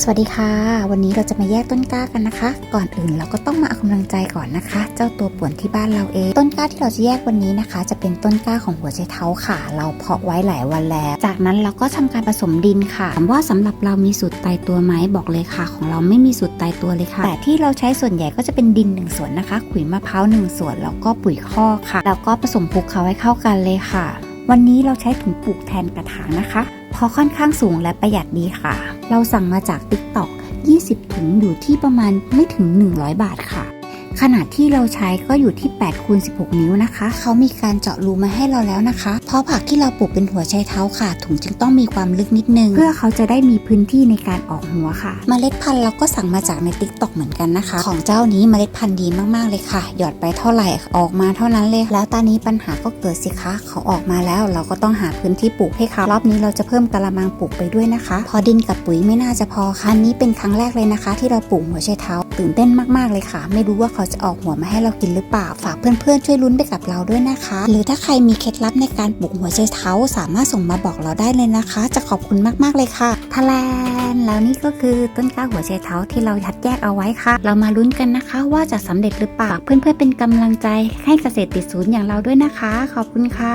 สวัสดีค่ะ วันนี้เราจะมาแยกต้นกล้ากันนะคะ ก่อนอื่นเราก็ต้องมาเอากำลังใจก่อนนะคะ เจ้าตัวป่วนที่บ้านเราเอง ต้นกล้าที่เราจะแยกวันนี้นะคะ จะเป็นต้นกล้าของหัวใจเท้าค่ะ เราเพาะไว้หลายวันแล้ว จากนั้นเราก็ทำการผสมดินค่ะถามว่าสำหรับเรามีสูตรตายตัวไหมบอกเลยค่ะ ของเราไม่มีสูตรตายตัวเลยค่ะ แต่ที่เราใช้ส่วนใหญ่ก็จะเป็นดินหนึ่งส่วนนะคะขุยมะพร้าวหนึ่งส่วนแล้วก็ปุ๋ยคอกค่ะ แล้วก็ผสมคลุกเคล้าให้เข้ากันเลยค่ะ วันนี้เราใช้ถุงปลูกแทนกระถางนะคะ เพราะค่อนข้างสูงและประหยัดดีค่ะ เราสั่งมาจาก TikTok 20ถุงอยู่ที่ประมาณไม่ถึง 100 บาทค่ะ ขนาดที่เราใช้ก็อยู่ที่8คูณ16 นิ้วนะคะ เขามีการเจาะรูมาให้เราแล้วนะคะ เพราะผักที่เราปลูกเป็นหัวไชเท้าค่ะ ถุงจึงต้องมีความลึกนิดนึง เพื่อเขาจะได้มีพื้นที่ในการออกหัวค่ะเมล็ดพันธุ์เราก็สั่งมาจากใน TikTok เหมือนกันนะคะ ของเจ้านี้เมล็ดพันธุ์ดีมากๆเลยค่ะ หยอดไปเท่าไหร่ออกมาเท่านั้นเลย แล้วตอนนี้ปัญหาก็เกิดสิคะเขาออกมาแล้วเราก็ต้องหาพื้นที่ปลูกให้เขารอบนี้เราจะเพิ่มกระมังปลูกไปด้วยนะคะ พอดินกับปุ๋ยไม่น่าจะพอค่ะอันนี้เป็นครั้งแรกเลยนะคะ ที่เราปลูกหัวไชเท้า ตื่นเต้นมากๆเลยค่ะ ไม่รู้ว่าเขาจะออกหัวมาให้เรากินหรือเปล่า ฝากเพื่อนๆช่วยลุ้นไปกับเราด้วยนะคะ หรือถ้าใครมีเคล็ดลับในการปลูกหัวไชเท้าสามารถส่งมาบอกเราได้เลยนะคะ จะขอบคุณมากๆเลยค่ะทะแลนแล้วนี่ก็คือต้นกล้าหัวไชเท้าที่เราคัดแยกเอาไว้ค่ะ เรามาลุ้นกันนะคะว่าจะสำเร็จหรือเปล่า เพื่อนๆเป็นกำลังใจให้เกษตรติดศูนย์อย่างเราด้วยนะคะ ขอบคุณค่ะ